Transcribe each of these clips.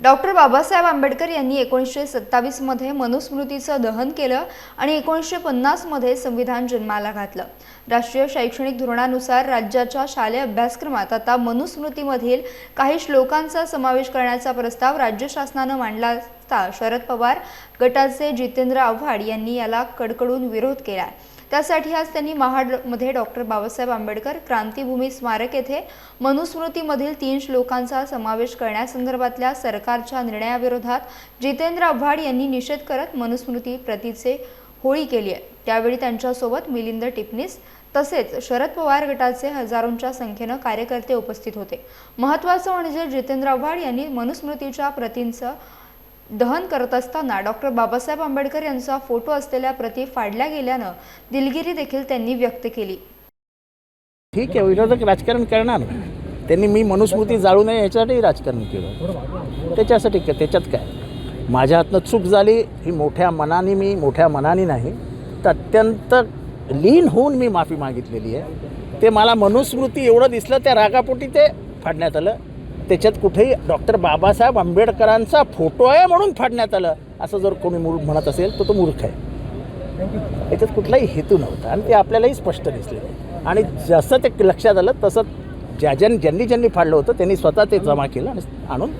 Doctor Babasaheb Ambedkar यांनी एकोणीसशे सत्तावीसमध्ये मनुस्मृतीचं दहन केलं आणि एकोणीसशे पन्नासमध्ये संविधान जन्माला घातलं. राष्ट्रीय शैक्षणिक धोरणानुसार राज्याच्या शालेय अभ्यासक्रमात आता मनुस्मृतीमधील काही श्लोकांचा समावेश करण्याचा प्रस्ताव राज्य शासनानं मांडला असता शरद पवार गटाचे जितेंद्र आव्हाड यांनी याला कडकडून विरोध केला त्यासाठी आज त्यांनी महाडमध्ये डॉक्टर बाबासाहेब आंबेडकर क्रांतीभूमी स्मारक येथे मनुस्मृतीमधील तीन श्लोकांचा समावेश करण्यासंदर्भातल्या सरकारच्या निर्णयाविरोधात जितेंद्र आव्हाड यांनी निषेध करत मनुस्मृती प्रतीचे होळी केली आहे. त्यावेळी त्यांच्यासोबत मिलिंद टिपणीस तसेच शरद पवार गटाचे हजारोंच्या संख्येनं कार्यकर्ते उपस्थित होते. महत्त्वाचं म्हणजे जितेंद्र आव्हाड यांनी मनुस्मृतीच्या प्रतींचं दहन करत असताना डॉक्टर बाबासाहेब आंबेडकर यांचा फोटो असलेल्या प्रती फाडल्या गेल्यानं दिलगिरी देखील त्यांनी व्यक्त केली. ठीक आहे विरोधक राजकारण करणार. त्यांनी मी मनुस्मृती जाळू नये याच्यासाठी राजकारण केलं. त्याच्यासाठी काय त्याच्यात काय? माझ्या हातनं चूक झाली ही मोठ्या मनाने मी मोठ्या मनाने नाही. तर अत्यंत लीन होऊन मी माफी मागितलेली आहे. ते मला मनुस्मृती एवढं दिसलं त्या रागापोटी ते फाडण्यात आलं. त्याच्यात कुठेही डॉक्टर बाबासाहेब आंबेडकरांचा फोटो आहे म्हणून फाडण्यात आलं. असं जर कोणी मूळ म्हणत असेल तर तो मूर्ख आहे. याच्यात कुठलाही हेतू नव्हता आणि ते आपल्यालाही स्पष्ट दिसले. आणि जसं ते लक्षात आलं तसं ज्या ज्या ज्यांनी ज्यांनी फाडलं होतं त्यांनी स्वतः ते जमा केलं आणि आणून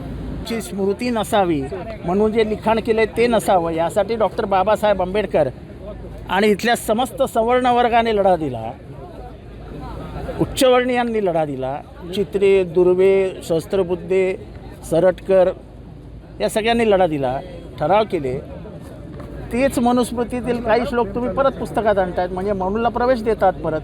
ची स्मृती नसावी म्हणून जे लिखाण केलं ते नसावं. यासाठी डॉक्टर बाबासाहेब आंबेडकर आणि इथल्या समस्त सवर्ण वर्गाने लढा दिला. उच्चवर्णीयांनी लढा दिला. चित्रे दुर्वे शस्त्रबुद्धे सरटकर या सगळ्यांनी लढा दिला. ठराव केले. तेच मनुस्मृतीतील काही श्लोक तुम्ही परत पुस्तकात आणतात म्हणजे म्हणूनला प्रवेश देतात परत.